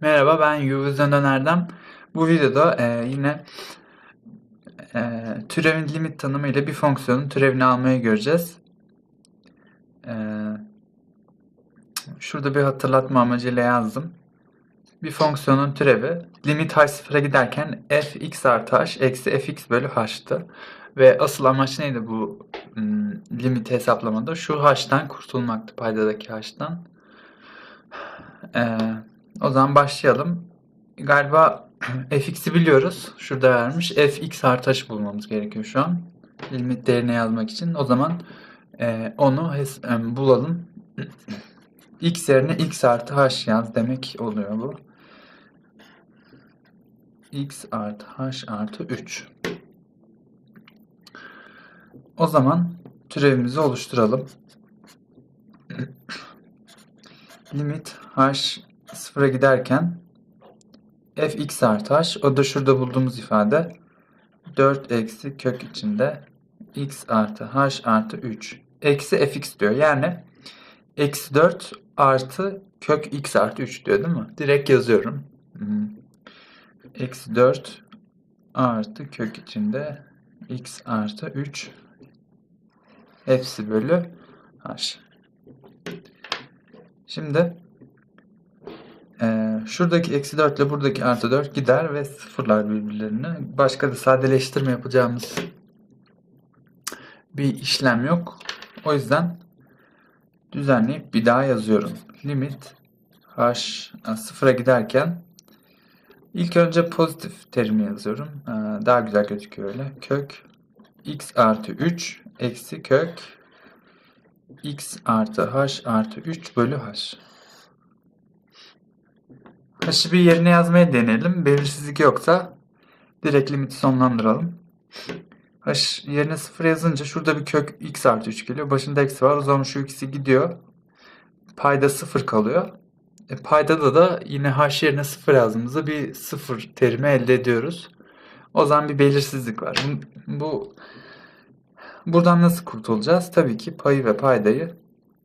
Merhaba ben Yuvuzdan Öner'den. Bu videoda e, yine e, türevin limit tanımı ile bir fonksiyonun türevini almayı göreceğiz. E, şurada bir hatırlatma amacıyla yazdım. Bir fonksiyonun türevi limit h sıfıra giderken f x artı h eksi fx bölü h'tı. Ve asıl amaç neydi bu hmm, limiti hesaplamada? Şu h'tan kurtulmaktı paydadaki h'tan. Ee, o zaman başlayalım. Galiba fx'i biliyoruz. Şurada vermiş. fx artı h bulmamız gerekiyor şu an. Limit değerini yazmak için. O zaman e, onu e, bulalım. x yerine x artı h yaz demek oluyor bu. x artı h artı 3. O zaman türevimizi oluşturalım. Limit h sıfıra giderken fx artı h o da şurada bulduğumuz ifade 4 eksi kök içinde x artı h artı 3 eksi fx diyor. Yani eksi 4 artı kök x artı 3 diyor değil mi? Direkt yazıyorum. Hmm. Eksi 4 artı kök içinde x artı 3 hepsi bölü h. Şimdi eee, şuradaki eksi 4 ile buradaki artı 4 gider ve sıfırlar birbirlerini. Başka da sadeleştirme yapacağımız bir işlem yok. O yüzden düzenleyip bir daha yazıyorum. Limit h e, sıfıra giderken ilk önce pozitif terimi yazıyorum. Eee, Daha güzel gözüküyor öyle. Kök x artı 3 eksi kök x artı h artı 3 bölü h. H'ı bir yerine yazmaya deneyelim. Belirsizlik yoksa direkt limiti sonlandıralım. H yerine 0 yazınca şurada bir kök x artı 3 geliyor. Başında eksi var. O zaman şu ikisi gidiyor. Payda 0 kalıyor. E, paydada da yine h yerine 0 yazdığımızda bir 0 terimi elde ediyoruz. O zaman bir belirsizlik var. Bu, bu Buradan nasıl kurtulacağız? Tabii ki payı ve paydayı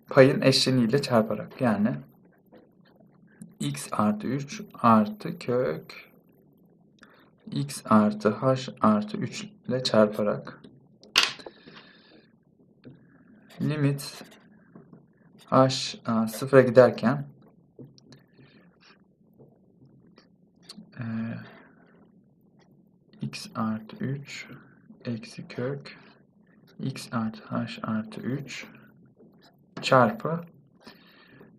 payın eşleniğiyle çarparak. Yani x artı 3 artı kök. X artı h artı 3 ile çarparak. Limit h a, sıfıra giderken e, x artı 3 eksi kök. X artı h artı 3 çarpı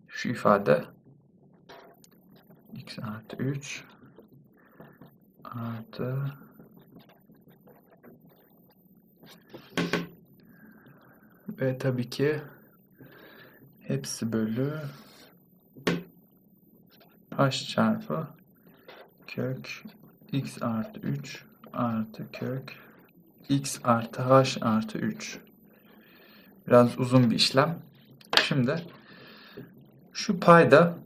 şu ifade x artı 3 artı ve tabii ki hepsi bölü h çarpı kök x artı 3 artı kök x artı h artı 3. Biraz uzun bir işlem. Şimdi şu payda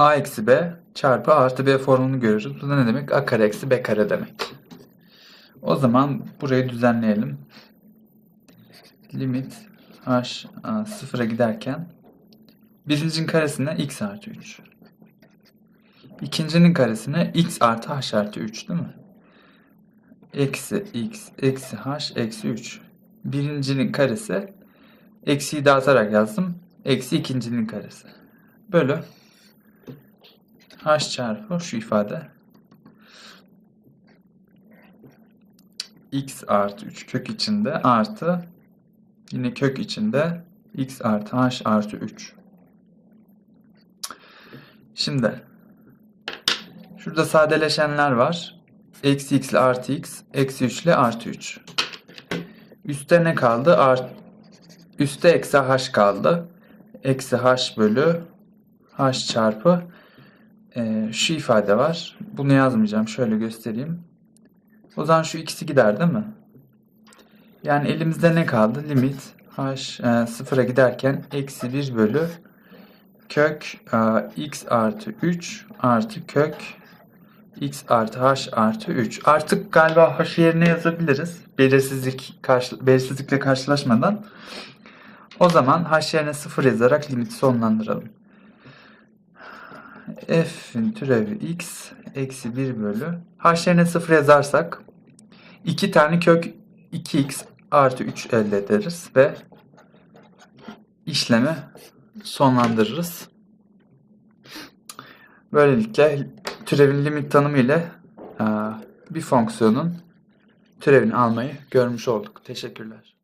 a eksi b çarpı a artı b formunu görürüz. Bu da ne demek? a kare eksi b kare demek. O zaman burayı düzenleyelim. Limit h sıfıra giderken birincinin karesine x artı 3. İkincinin karesine x artı h artı 3 değil mi? eksi x eksi h eksi 3. Birincinin karesi eksiyi dağıtarak yazdım. Eksi ikincinin karesi. Bölü h çarpı şu ifade x artı 3 kök içinde artı yine kök içinde x artı h artı 3. Şimdi şurada sadeleşenler var. Eksi x ile artı x. Eksi 3 ile artı 3. Üste ne kaldı? Art, üste eksi h kaldı. Eksi h bölü h çarpı e, şu ifade var. Bunu yazmayacağım. Şöyle göstereyim. O zaman şu ikisi gider değil mi? Yani elimizde ne kaldı? Limit h e, sıfıra giderken eksi 1 bölü kök e, x artı 3 artı kök x artı h artı 3. Artık galiba h yerine yazabiliriz. Belirsizlik karşı, belirsizlikle karşılaşmadan. O zaman h yerine 0 yazarak limiti sonlandıralım. F'in türevi x eksi 1 bölü h yerine 0 yazarsak 2 tane kök 2x artı 3 elde ederiz ve işlemi sonlandırırız. Böylelikle türevin limit tanımı ile eee, bir fonksiyonun türevini almayı görmüş olduk. Teşekkürler.